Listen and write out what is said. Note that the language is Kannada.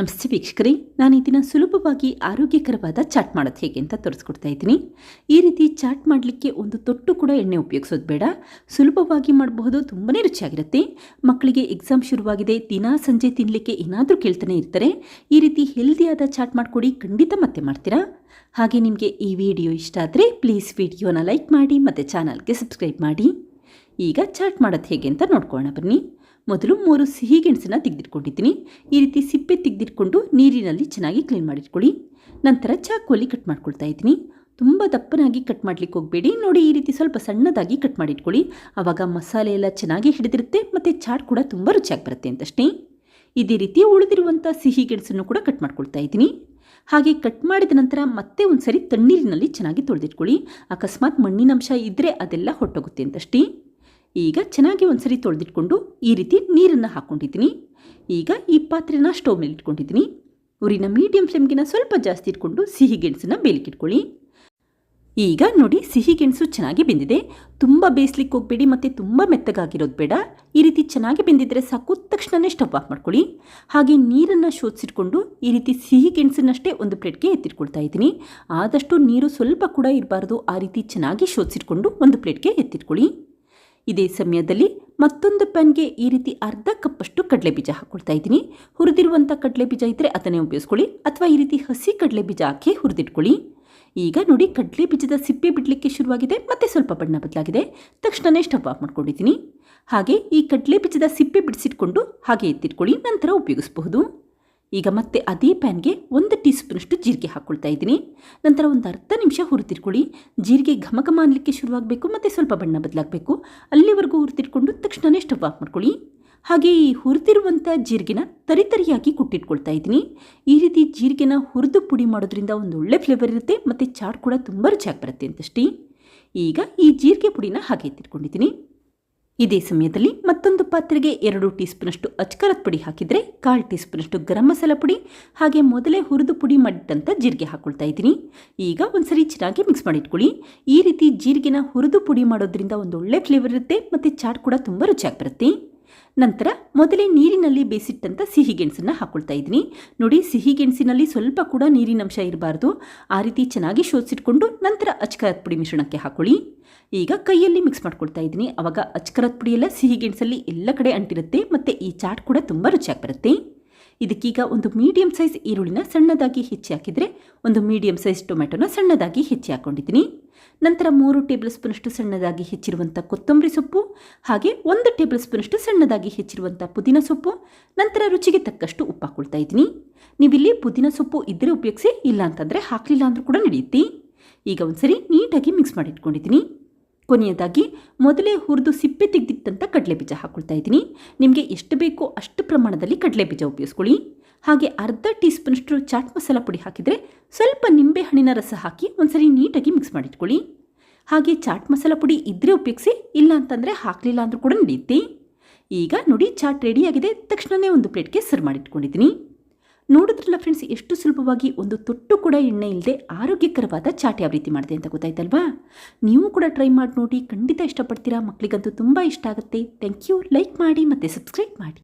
ನಮಸ್ತೆ ವೀಕ್ಷಕರೇ ನಾನು ಈ ದಿನ ಸುಲಭವಾಗಿ ಆರೋಗ್ಯಕರವಾದ ಚಾಟ್ ಮಾಡೋದು ಹೇಗೆ ಅಂತ ತೋರಿಸ್ಕೊಡ್ತಾ ಇದ್ದೀನಿ. ಈ ರೀತಿ ಚಾಟ್ ಮಾಡಲಿಕ್ಕೆ ಒಂದು ತೊಟ್ಟು ಕೂಡ ಎಣ್ಣೆ ಉಪಯೋಗಿಸೋದು ಬೇಡ. ಸುಲಭವಾಗಿ ಮಾಡಬಹುದು, ತುಂಬನೇ ರುಚಿಯಾಗಿರುತ್ತೆ. ಮಕ್ಕಳಿಗೆ ಎಕ್ಸಾಮ್ ಶುರುವಾಗಿದೆ, ದಿನ ಸಂಜೆ ತಿನ್ನಲಿಕ್ಕೆ ಏನಾದರೂ ಕೇಳ್ತಾನೆ ಇರ್ತಾರೆ. ಈ ರೀತಿ ಹೆಲ್ದಿಯಾದ ಚಾಟ್ ಮಾಡಿಕೊಡಿ, ಖಂಡಿತ ಮತ್ತೆ ಮಾಡ್ತೀರಾ? ಹಾಗೆ ನಿಮಗೆ ಈ ವಿಡಿಯೋ ಇಷ್ಟ ಆದರೆ ಪ್ಲೀಸ್ ವಿಡಿಯೋನ ಲೈಕ್ ಮಾಡಿ, ಮತ್ತು ಚಾನಲ್ಗೆ ಸಬ್ಸ್ಕ್ರೈಬ್ ಮಾಡಿ. ಈಗ ಚಾಟ್ ಮಾಡೋದು ಹೇಗೆ ಅಂತ ನೋಡ್ಕೊಳ್ಳೋಣ ಬನ್ನಿ. ಮೊದಲು ಮೂರು ಸಿಹಿ ಗೆಣಸನ್ನು ತೆಗೆದಿಟ್ಕೊಂಡಿದ್ದೀನಿ. ಈ ರೀತಿ ಸಿಪ್ಪೆ ತೆಗೆದಿಟ್ಕೊಂಡು ನೀರಿನಲ್ಲಿ ಚೆನ್ನಾಗಿ ಕ್ಲೀನ್ ಮಾಡಿಟ್ಕೊಳ್ಳಿ. ನಂತರ ಚಾಕುವಲ್ಲಿ ಕಟ್ ಮಾಡ್ಕೊಳ್ತಾ ಇದ್ದೀನಿ. ತುಂಬ ದಪ್ಪನಾಗಿ ಕಟ್ ಮಾಡಲಿಕ್ಕೆ ಹೋಗಬೇಡಿ. ನೋಡಿ, ಈ ರೀತಿ ಸ್ವಲ್ಪ ಸಣ್ಣದಾಗಿ ಕಟ್ ಮಾಡಿಟ್ಕೊಳ್ಳಿ. ಆವಾಗ ಮಸಾಲೆ ಎಲ್ಲ ಚೆನ್ನಾಗಿ ಹಿಡಿದಿರುತ್ತೆ ಮತ್ತು ಚಾಟ್ ಕೂಡ ತುಂಬ ರುಚಿಯಾಗಿ ಬರುತ್ತೆ ಅಂತಷ್ಟೇ. ಇದೇ ರೀತಿ ಉಳಿದಿರುವಂಥ ಸಿಹಿ ಗೆಣಸನ್ನು ಕೂಡ ಕಟ್ ಮಾಡ್ಕೊಳ್ತಾ ಇದ್ದೀನಿ. ಹಾಗೆ ಕಟ್ ಮಾಡಿದ ನಂತರ ಮತ್ತೆ ಒಂದು ಸರಿ ತಣ್ಣೀರಿನಲ್ಲಿ ಚೆನ್ನಾಗಿ ತೊಳೆದಿಟ್ಕೊಳ್ಳಿ. ಅಕಸ್ಮಾತ್ ಮಣ್ಣಿನಂಶ ಇದ್ದರೆ ಅದೆಲ್ಲ ಹೊಟ್ಟೋಗುತ್ತೆ ಅಂತಷ್ಟೇ. ಈಗ ಚೆನ್ನಾಗಿ ಒಂದ್ಸರಿ ತೊಳೆದಿಟ್ಕೊಂಡು ಈ ರೀತಿ ನೀರನ್ನು ಹಾಕ್ಕೊಂಡಿದ್ದೀನಿ ಈಗ ಈ ಪಾತ್ರೆನ ಸ್ಟವ್ ಮೇಲೆ ಇಟ್ಕೊಂಡಿದ್ದೀನಿ. ಉರಿನ ಮೀಡಿಯಂ ಫ್ಲೇಮ್ಗಿನ ಸ್ವಲ್ಪ ಜಾಸ್ತಿ ಇಟ್ಕೊಂಡು ಸಿಹಿ ಗೆಣಸನ್ನ ಬೇಲಿಕ್ಕಿಟ್ಕೊಳ್ಳಿ ಈಗ ನೋಡಿ ಸಿಹಿ ಗೆಣಸು ಚೆನ್ನಾಗಿ ಬೆಂದಿದೆ. ತುಂಬ ಬೇಯಿಸ್ಲಿಕ್ಕೆ ಹೋಗಬೇಡಿ ಮತ್ತು ತುಂಬ ಮೆತ್ತಗಾಗಿರೋದು ಬೇಡ. ಈ ರೀತಿ ಚೆನ್ನಾಗಿ ಬೆಂದಿದ್ದರೆ ಸಾಕು. ತಕ್ಷಣವೇ ಸ್ಟವ್ ಆಫ್ ಮಾಡ್ಕೊಳ್ಳಿ. ಹಾಗೆ ನೀರನ್ನು ಶೋಧಿಸಿಟ್ಕೊಂಡು ಈ ರೀತಿ ಸಿಹಿ ಗೆಣಸನ್ನಷ್ಟೇ ಒಂದು ಪ್ಲೇಟ್ಗೆ ಎತ್ತಿಟ್ಕೊಳ್ತಾ ಇದ್ದೀನಿ. ಆದಷ್ಟು ನೀರು ಸ್ವಲ್ಪ ಕೂಡ ಇರಬಾರ್ದು. ಆ ರೀತಿ ಚೆನ್ನಾಗಿ ಶೋಧಿಸಿಟ್ಕೊಂಡು ಒಂದು ಪ್ಲೇಟ್ಗೆ ಎತ್ತಿಟ್ಕೊಳ್ಳಿ. ಇದೇ ಸಮಯದಲ್ಲಿ ಮತ್ತೊಂದು ಪ್ಯಾನ್ಗೆ ಈ ರೀತಿ ಅರ್ಧ ಕಪ್ಪಷ್ಟು ಕಡಲೆ ಬೀಜ ಹಾಕ್ಕೊಳ್ತಾ ಇದ್ದೀನಿ. ಹುರಿದಿರುವಂಥ ಕಡಲೆ ಬೀಜ ಇದ್ದರೆ ಅದನ್ನೇ ಉಪಯೋಗಿಸ್ಕೊಳ್ಳಿ. ಅಥವಾ ಈ ರೀತಿ ಹಸಿ ಕಡಲೆ ಬೀಜ ಹಾಕಿ ಹುರಿದಿಟ್ಕೊಳ್ಳಿ. ಈಗ ನೋಡಿ ಕಡಲೆ ಬೀಜದ ಸಿಪ್ಪೆ ಬಿಡಲಿಕ್ಕೆ ಶುರುವಾಗಿದೆ, ಮತ್ತು ಸ್ವಲ್ಪ ಬಣ್ಣ ಬದಲಾಗಿದೆ. ತಕ್ಷಣವೇ ಸ್ಟವ್ ಆಫ್ ಮಾಡ್ಕೊಂಡಿದ್ದೀನಿ. ಹಾಗೆ ಈ ಕಡಲೆ ಬೀಜದ ಸಿಪ್ಪೆ ಬಿಡಿಸಿಟ್ಕೊಂಡು ಹಾಗೆ ಎತ್ತಿಟ್ಕೊಳ್ಳಿ, ನಂತರ ಉಪಯೋಗಿಸಬಹುದು. ಈಗ ಮತ್ತೆ ಅದೇ ಪ್ಯಾನ್ಗೆ ಒಂದು ಟೀ ಸ್ಪೂನಷ್ಟು ಜೀರಿಗೆ ಹಾಕ್ಕೊಳ್ತಾ ಇದ್ದೀನಿ. ನಂತರ ಒಂದು ಅರ್ಧ ನಿಮಿಷ ಹುರಿತಿಟ್ಕೊಳ್ಳಿ ಜೀರಿಗೆ ಘಮ ಘಮ ಶುರುವಾಗಬೇಕು ಮತ್ತು ಸ್ವಲ್ಪ ಬಣ್ಣ ಬದಲಾಗಬೇಕು. ಅಲ್ಲಿವರೆಗೂ ಹುರಿತಿಟ್ಕೊಂಡು ತಕ್ಷಣವೇ ಸ್ಟವ್ ಆಫ್ ಮಾಡ್ಕೊಳ್ಳಿ. ಹಾಗೆ ಈ ಹುರಿದಿರುವಂಥ ಜೀರಿಗೆನ ತರಿತರಿಯಾಗಿ ಕುಟ್ಟಿಟ್ಕೊಳ್ತಾ ಇದ್ದೀನಿ. ಈ ರೀತಿ ಜೀರಿಗೆನ ಹುರಿದು ಪುಡಿ ಮಾಡೋದ್ರಿಂದ ಒಂದು ಒಳ್ಳೆ ಫ್ಲೇವರ್ ಇರುತ್ತೆ ಮತ್ತು ಚಾಟ್ ಕೂಡ ತುಂಬ ರುಚಿಯಾಗಿ ಬರುತ್ತೆ ಅಂತಷ್ಟೇ. ಈಗ ಈ ಜೀರಿಗೆ ಪುಡಿನ ಹಾಗೆ ಎತ್ತಿಟ್ಕೊಂಡಿದ್ದೀನಿ. ಇದೇ ಸಮಯದಲ್ಲಿ ಮತ್ತೊಂದು ಪಾತ್ರೆಗೆ ಎರಡು ಟೀ ಸ್ಪೂನಷ್ಟು ಅಚ್ಕರದ ಪುಡಿ ಹಾಕಿದರೆ ಕಾಲು ಟೀ ಸ್ಪೂನಷ್ಟು ಗರಂ ಮಸಾಲ ಪುಡಿ, ಹಾಗೆ ಮೊದಲೇ ಹುರಿದು ಪುಡಿ ಮಾಡಿಟ್ಟಂಥ ಜೀರಿಗೆ ಹಾಕ್ಕೊಳ್ತಾ ಇದ್ದೀನಿ. ಈಗ ಒಂದ್ಸರಿ ಚೆನ್ನಾಗಿ ಮಿಕ್ಸ್ ಮಾಡಿಟ್ಕೊಳ್ಳಿ ಈ ರೀತಿ ಜೀರಿಗೆನ ಹುರಿದು ಪುಡಿ ಮಾಡೋದ್ರಿಂದ ಒಂದು ಒಳ್ಳೆ ಫ್ಲೇವರ್ ಇರುತ್ತೆ, ಮತ್ತು ಚಾಟ್ ಕೂಡ ತುಂಬ ರುಚಿಯಾಗಿ ಬರುತ್ತೆ. ನಂತರ ಮೊದಲೇ ನೀರಿನಲ್ಲಿ ಬೇಯಿಸಿಟ್ಟಂಥ ಸಿಹಿ ಗೆಣಸನ್ನು ಹಾಕ್ಕೊಳ್ತಾ ಇದ್ದೀನಿ. ನೋಡಿ, ಸಿಹಿ ಗೆಣಸಿನಲ್ಲಿ ಸ್ವಲ್ಪ ಕೂಡ ನೀರಿನಂಶ ಇರಬಾರ್ದು. ಆ ರೀತಿ ಚೆನ್ನಾಗಿ ಶೋಧಿಸಿಟ್ಕೊಂಡು ನಂತರ ಅಚ್ಕರದ ಪುಡಿ ಮಿಶ್ರಣಕ್ಕೆ ಹಾಕೊಳ್ಳಿ. ಈಗ ಕೈಯಲ್ಲಿ ಮಿಕ್ಸ್ ಮಾಡ್ಕೊಳ್ತಾ ಇದ್ದೀನಿ. ಅವಾಗ ಅಚ್ಕರದ ಪುಡಿ ಎಲ್ಲ ಸಿಹಿ ಗೆಣಸಲ್ಲಿ ಎಲ್ಲ ಕಡೆ ಅಂಟಿರುತ್ತೆ. ಮತ್ತು ಈ ಚಾಟ್ ಕೂಡ ತುಂಬ ರುಚಿಯಾಗಿ ಬರುತ್ತೆ. ಇದಕ್ಕೀಗ ಒಂದು ಮೀಡಿಯಂ ಸೈಜ್ ಈರುಳ್ಳಿನ ಸಣ್ಣದಾಗಿ ಹೆಚ್ಚಿ ಹಾಕಿದರೆ ಒಂದು ಮೀಡಿಯಂ ಸೈಜ್ ಟೊಮೆಟೊನ ಸಣ್ಣದಾಗಿ ಹೆಚ್ಚಿ ಹಾಕ್ಕೊಂಡಿದ್ದೀನಿ ನಂತರ ಮೂರು ಟೇಬಲ್ ಸ್ಪೂನಷ್ಟು ಸಣ್ಣದಾಗಿ ಹೆಚ್ಚಿರುವಂಥ ಕೊತ್ತಂಬರಿ ಸೊಪ್ಪು, ಹಾಗೆ ಒಂದು ಟೇಬಲ್ ಸ್ಪೂನಷ್ಟು ಸಣ್ಣದಾಗಿ ಹೆಚ್ಚಿರುವಂಥ ಪುದೀನ ಸೊಪ್ಪು, ನಂತರ ರುಚಿಗೆ ತಕ್ಕಷ್ಟು ಉಪ್ಪು ಹಾಕೊಳ್ತಾ ಇದ್ದೀನಿ. ನೀವಿಲ್ಲಿ ಪುದೀನ ಸೊಪ್ಪು ಇದ್ದರೆ ಉಪಯೋಗಿಸಿ, ಇಲ್ಲ ಅಂತಂದರೆ ಹಾಕಲಿಲ್ಲ ಅಂದರೂ ಕೂಡ ನಡೆಯುತ್ತೆ. ಈಗ ಒಂದ್ಸರಿ ನೀಟಾಗಿ ಮಿಕ್ಸ್ ಮಾಡಿಟ್ಕೊಂಡಿದ್ದೀನಿ ಕೊನೆಯದಾಗಿ ಮೊದಲೇ ಹುರಿದು ಸಿಪ್ಪೆ ತೆಗೆದಿಟ್ಟಂಥ ಕಡಲೆ ಬೀಜ ಹಾಕ್ಕೊಳ್ತಾ ಇದ್ದೀನಿ. ನಿಮಗೆ ಎಷ್ಟು ಬೇಕೋ ಅಷ್ಟು ಪ್ರಮಾಣದಲ್ಲಿ ಕಡಲೆ ಬೀಜ ಉಪಯೋಗಿಸ್ಕೊಳ್ಳಿ. ಹಾಗೆ ಅರ್ಧ ಟೀ ಸ್ಪೂನಷ್ಟು ಚಾಟ್ ಮಸಾಲ ಪುಡಿ ಹಾಕಿದರೆ ಸ್ವಲ್ಪ ನಿಂಬೆ ಹಣ್ಣಿನ ರಸ ಹಾಕಿ ಒಂದ್ಸರಿ ನೀಟಾಗಿ ಮಿಕ್ಸ್ ಮಾಡಿಟ್ಕೊಳ್ಳಿ. ಹಾಗೆ ಚಾಟ್ ಮಸಾಲ ಪುಡಿ ಇದ್ದರೆ ಉಪಯೋಗಿಸಿ, ಇಲ್ಲ ಅಂತಂದರೆ ಹಾಕಲಿಲ್ಲ ಅಂದರೂ ಕೂಡ ನಡೆಯುತ್ತೆ ಈಗ ನೋಡಿ ಚಾಟ್ ರೆಡಿಯಾಗಿದೆ ತಕ್ಷಣವೇ ಒಂದು ಪ್ಲೇಟ್ಗೆ ಸರ್ವ್ ಮಾಡಿಟ್ಕೊಂಡಿದ್ದೀನಿ. ನೋಡಿದ್ರಲ್ಲ ಫ್ರೆಂಡ್ಸ್ ಎಷ್ಟು ಸುಲಭವಾಗಿ ಒಂದು ತೊಟ್ಟು ಕೂಡ ಎಣ್ಣೆ ಇಲ್ಲದೆ ಆರೋಗ್ಯಕರವಾದ ಚಾಟ್ ಯಾವ ರೀತಿ ಮಾಡಿದೆ ಅಂತ ಗೊತ್ತಾಯ್ತಲ್ವಾ? ನೀವು ಕೂಡ ಟ್ರೈ ಮಾಡಿ ನೋಡಿ, ಖಂಡಿತ ಇಷ್ಟಪಡ್ತೀರಾ? ಮಕ್ಕಳಿಗಂತೂ ತುಂಬ ಇಷ್ಟ ಆಗುತ್ತೆ. ಥ್ಯಾಂಕ್ ಯು ಲೈಕ್ ಮಾಡಿ ಮತ್ತು ಸಬ್ಸ್ಕ್ರೈಬ್ ಮಾಡಿ.